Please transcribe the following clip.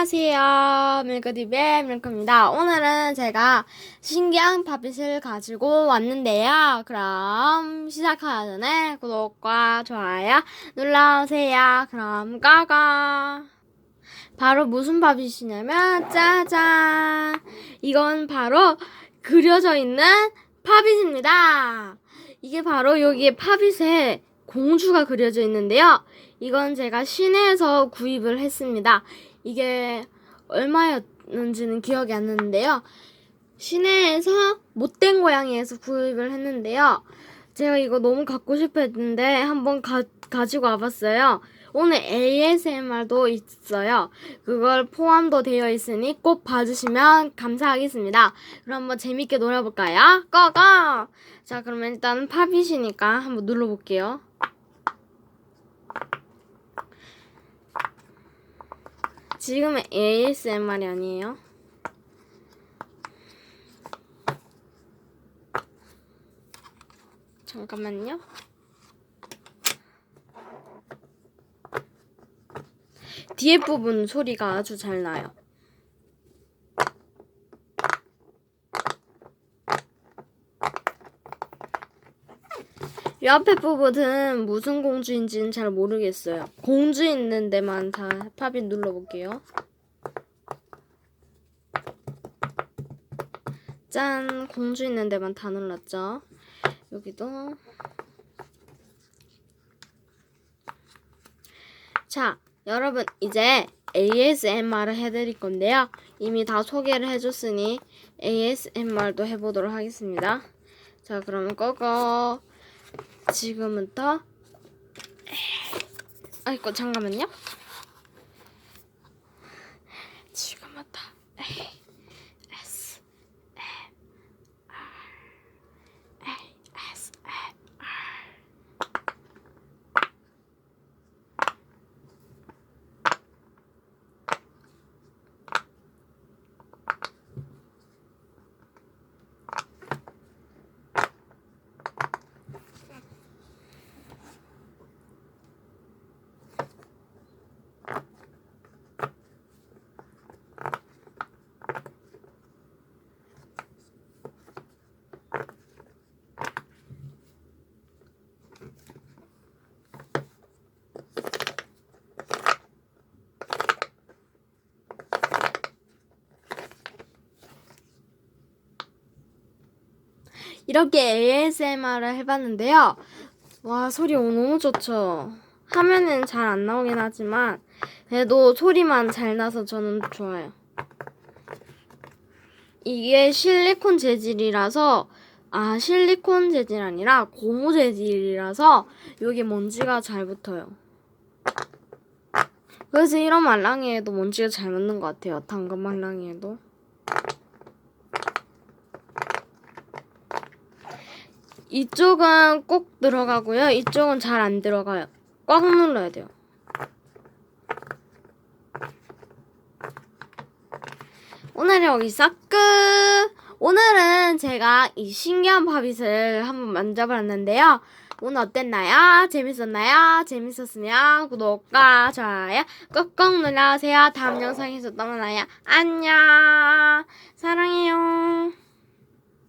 안녕하세요. 밀크TV의 밀크입니다. 오늘은 제가 신기한 팝잇을 가지고 왔는데요. 그럼 시작하기 전에 구독과 좋아요 눌러주세요. 그럼 까까. 바로 무슨 팝잇이냐면 짜잔. 이건 바로 그려져 있는 팝잇입니다. 이게 바로 여기에 팝잇에 공주가 그려져 있는데요. 이건 제가 시내에서 구입을 했습니다. 이게 얼마였는지는 기억이 안 나는데요. 시내에서 못된 고양이에서 구입을 했는데요. 제가 이거 너무 갖고 싶어 했는데 한번 가, 가지고 와봤어요. 오늘 ASMR도 있어요. 그걸 포함도 되어 있으니 꼭 봐주시면 감사하겠습니다. 그럼 한번 재밌게 놀아볼까요? 고고! 자, 그러면 일단 팝잇이니까 한번 눌러볼게요. 지금은 ASMR이 아니에요. 잠깐만요. 뒤에 부분 소리가 아주 잘 나요. 이 앞에 부분은 무슨 공주인지는 잘 모르겠어요. 공주 있는 데만 다 팝잇 눌러볼게요. 짠! 공주 있는 데만 다 눌렀죠. 여기도. 자, 여러분, 이제 ASMR을 해드릴 건데요. 이미 다 소개를 해줬으니 ASMR도 해보도록 하겠습니다. 자, 그러면 꺼고. 지금부터 아이고 잠깐만요. 이렇게 ASMR을 해봤는데요. 와, 소리 너무 좋죠? 화면은 잘 안 나오긴 하지만, 그래도 소리만 잘 나서 저는 좋아요. 이게 실리콘 재질이라서, 아, 실리콘 재질 아니라 고무 재질이라서, 여기 먼지가 잘 붙어요. 그래서 이런 말랑이에도 먼지가 잘 묻는 것 같아요. 당근 말랑이에도. 이쪽은 꼭 들어가고요. 이쪽은 잘 안 들어가요. 꽉 눌러야 돼요. 오늘은 여기서 끝! 오늘은 제가 이 신기한 팝잇을 한번 만져봤는데요. 오늘 어땠나요? 재밌었나요? 재밌었으면 구독과 좋아요 꾹꾹 눌러주세요. 다음 영상에서 또 만나요. 안녕! 사랑해요.